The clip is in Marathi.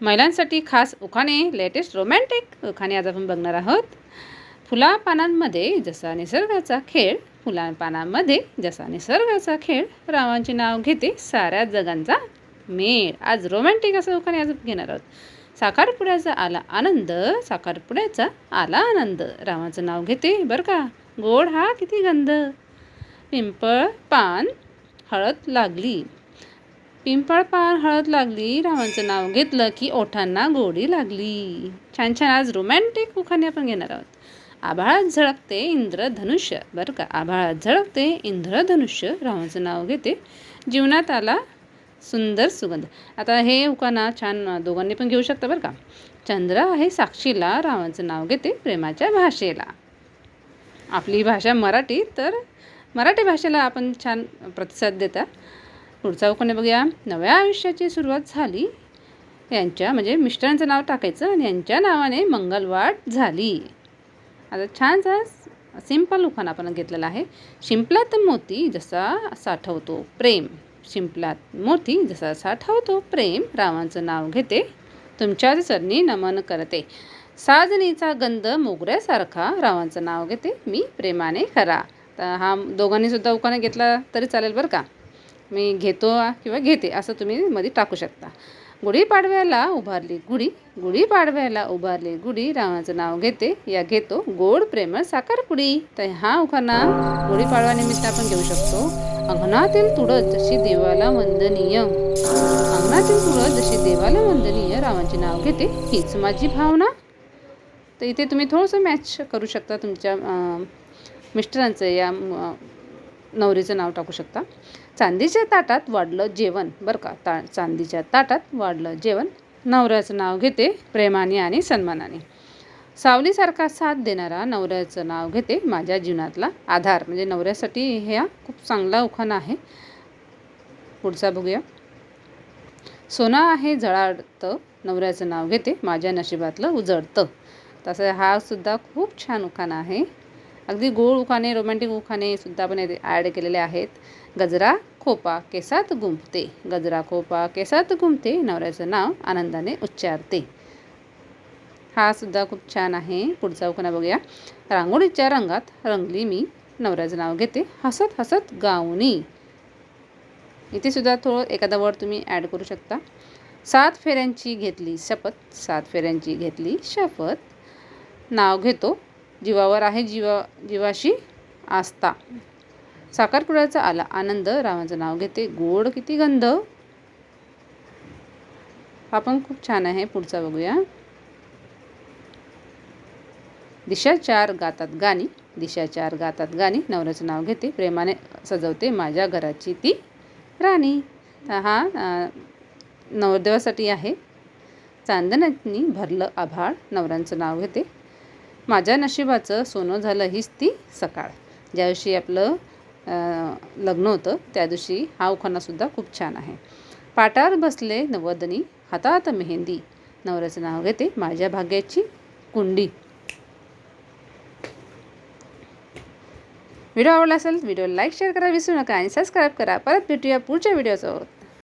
महिलांसाठी खास उखाणे लेटेस्ट रोमॅन्टिक उखाणे आज आपण बघणार आहोत. फुला पानांमध्ये जसा निसर्गाचा खेळ फुला पानांमध्ये जसा निसर्गाचा खेळ रावांचे नाव घेते साऱ्या जगांचा मेळ. आज रोमॅन्टिक असं उखाणे आज घेणार आहोत. साखरपुड्याचा आला आनंद साखरपुड्याचा आला आनंद. रावांचं नाव घेते बरं का गोड हा किती गंध. पिंपळ पान हळद लागली. पिंपळ पार हळद लागली रावांचं नाव घेतलं की ओठांना गोडी लागली. छान छान आज रोमॅन्टिक उखाणे आपण घेणार आहोत. आभाळात झळकते इंद्रधनुष्य बरं का? आभाळात झळकते इंद्रधनुष्य रावांचं नाव घेते. जीवनात आला सुंदर सुगंध. आता हे उखाणा छान दोघांनी पण घेऊ शकता बरं का? चंद्र आहे साक्षीला रावांचं नाव घेते प्रेमाच्या भाषेला. आपली भाषा मराठी तर मराठी भाषेला आपण छान प्रतिसाद देता. पुढचा उखाणे बघूया? नव्या आयुष्याची सुरुवात झाली. यांच्या म्हणजे मिस्टरांचं नाव टाकायचं आणि यांच्या नावाने मंगलवाट झाली. आता छानसा सिंपल उखाण आपण घेतलेला आहे. शिंपलात मोती जसा साठवतो प्रेम. शिंपलात मोती जसा साठवतो प्रेम. रावांचं नाव घेते. तुमच्या चरणी नमन करते. साजनीचा गंध मोगऱ्यासारखा. रावांचं नाव घेते. मी प्रेमाने खरा. तर हा दोघांनी सुद्धा उखाणा घेतला तरी चालेल बरं का? मी घेतो किंवा घेते असं तुम्ही मध्ये टाकू शकता. गुढीपाडव्याला उभारली गुढी गुढीपाडव्याला उभारली गुढी रावाचं नाव घेते या घेतो गोड प्रेमळ साखरपुडी तर हा उखाणा गुढीपाडव्यानिमित्त आपण घेऊ शकतो. अंगणातील तुळस जशी देवाला वंदनीय अंगणातील तुळस जशी देवाला वंदनीय रावांचे नाव घेते हीच माझी भावना. तर इथे तुम्ही थोडंसं मॅच करू शकता तुमच्या मिस्टरांचं या नवरीचं नाव टाकू शकता. चांदीच्या ताटात वाढलं जेवण. बरं का? ता चांदीच्या ताटात वाढलं जेवण. नवऱ्याचं नाव घेते प्रेमाने आणि सन्मानाने. सावलीसारखा साथ देणारा नवऱ्याचं नाव घेते माझ्या जीवनातला आधार. म्हणजे नवऱ्यासाठी ह्या खूप चांगला उखाणा आहे. पुढचा बघूया. सोनं आहे जळाडतं. नवऱ्याचं नाव घेते माझ्या नशिबातलं उजळतं. तसं हा सुद्धा खूप छान उखाणा आहे. अगदी गोड उखाणे रोमॅन्टिक उखाणे सुद्धा आपण ॲड केलेले आहेत. गजरा खोपा केसात गुंफते. गजरा खोपा केसात गुंफते. नवऱ्याचं नाव आनंदाने उच्चारते. हा सुद्धा खूप छान आहे. पुढचा उखाणा बघूया. रांगोळीच्या रंगात रंगली मी. नवऱ्याचं नाव घेते. हसत हसत गावणी इथे सुद्धा थोडं एखादा वर्ड तुम्ही ॲड करू शकता. सात फेऱ्यांची घेतली शपथ. सात फेऱ्यांची घेतली शपथ. नाव घेतो. जीवावर आहे जीवा जीवाशी आस्था. साखरपुड्याचा आला आनंद रामाचं नाव घेते गोड किती गंध. हा पण खूप छान आहे पुढचा बघूया. दिशा चार गातात गाणी दिशा चार गातात गाणी नवऱ्याचं नाव घेते प्रेमाने सजवते माझ्या घराची ती राणी. हा नवरदेवासाठी आहे. चांदण्यानी भरलं आभाळ नवऱ्यांचं नाव घेते माझ्या नशिबाचं सोनं झालं हीच ती सकाळ. ज्या दिवशी आपलं लग्न होतं त्या दिवशी हा उखाणासुद्धा खूप छान आहे. पाटावर बसले नवदनी हातात मेहंदी. नवऱ्याचं नाव घेते माझ्या भाग्याची कुंडी. व्हिडिओ आवडला असेल व्हिडिओ लाईक शेअर करा विसरू नका आणि सबस्क्राईब करा. परत भेटूया पुढच्या व्हिडिओसोबत.